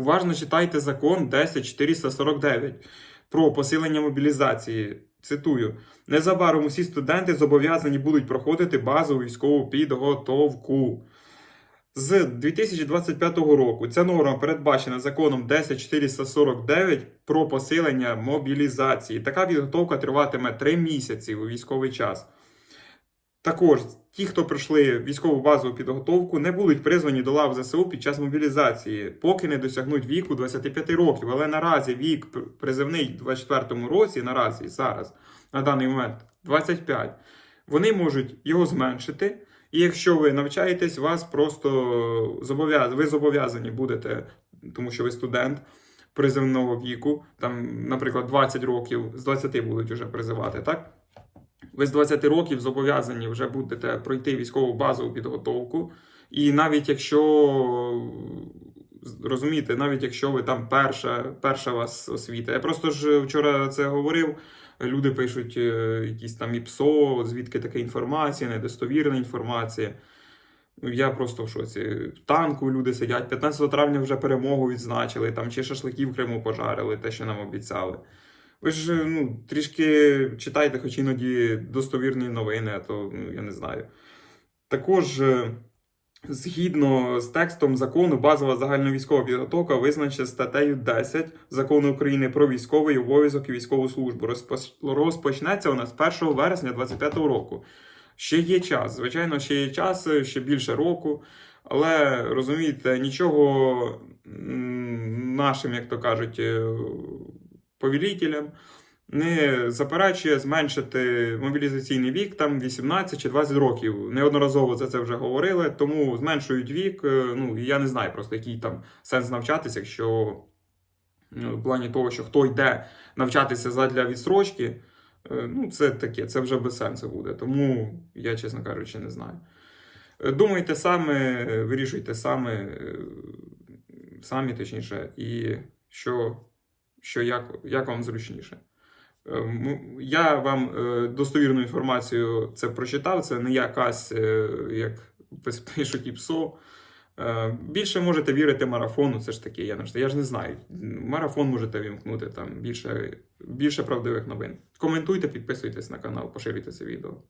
Уважно читайте закон 10449 про посилення мобілізації. Цитую: незабаром усі студенти зобов'язані будуть проходити базову військову підготовку. З 2025 року ця норма передбачена законом 10449 про посилення мобілізації. Така підготовка триватиме 3 місяці у військовий час. Також ті, хто пройшли військову базову підготовку, не будуть призвані до лав ЗСУ під час мобілізації, поки не досягнуть віку 25 років. Але наразі вік призивний у 24 році, наразі зараз, на даний момент 25. Вони можуть його зменшити. І якщо ви навчаєтесь, вас просто зобов'яз... ви зобов'язані будете, тому що ви студент призивного віку, там, наприклад, 20 років, з 20 будуть вже призивати, так? Ви з 20 років зобов'язані вже будете пройти військову базову підготовку. І навіть якщо розумієте, навіть якщо ви там перша, перша вас освіта. Я просто ж вчора це говорив. Люди пишуть е, якісь там ІПСО, звідки така інформація, недостовірна інформація. Ну, Я просто в шоці. В танку люди сидять. 15 травня вже перемогу відзначили, там чи шашликів в Криму пожарили, те, що нам обіцяли. Ви ж ну, трішки читайте, хоч іноді достовірні новини, а то ну, я не знаю. Також, е, згідно з текстом закону, базова загальновійськова підготовка визначена статтею 10 закону України про військовий обов'язок і військову службу. Розпочнеться у нас 1 вересня 2025 року. Ще є час, звичайно, ще є час, ще більше року. Але розумієте, нічого нашим, як то кажуть, е, повелітелям не заперечує зменшити мобілізаційний вік там 18 чи 20 років. Неодноразово за це вже говорили, тому зменшують вік. е, Ну і я не знаю просто, який там сенс навчатися, якщо ну, в плані того, що хто йде навчатися задля відстрочки, е, ну це таке, це вже без сенсу буде. Тому я, чесно кажучи, не знаю. Е, Думайте саме, вирішуйте саме, самі точніше, і що, що як, як вам зручніше. Е, Я вам е, достовірну інформацію це прочитав, це не якась, е, як пишуть і ПСО. Більше можете вірити марафону, це ж таке, я, я ж не знаю. Марафон можете вімкнути, там більше, більше правдивих новин. Коментуйте, підписуйтесь на канал, поширюйте це відео.